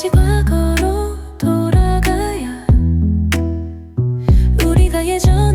다시 과거로 돌아가야 우리가 예전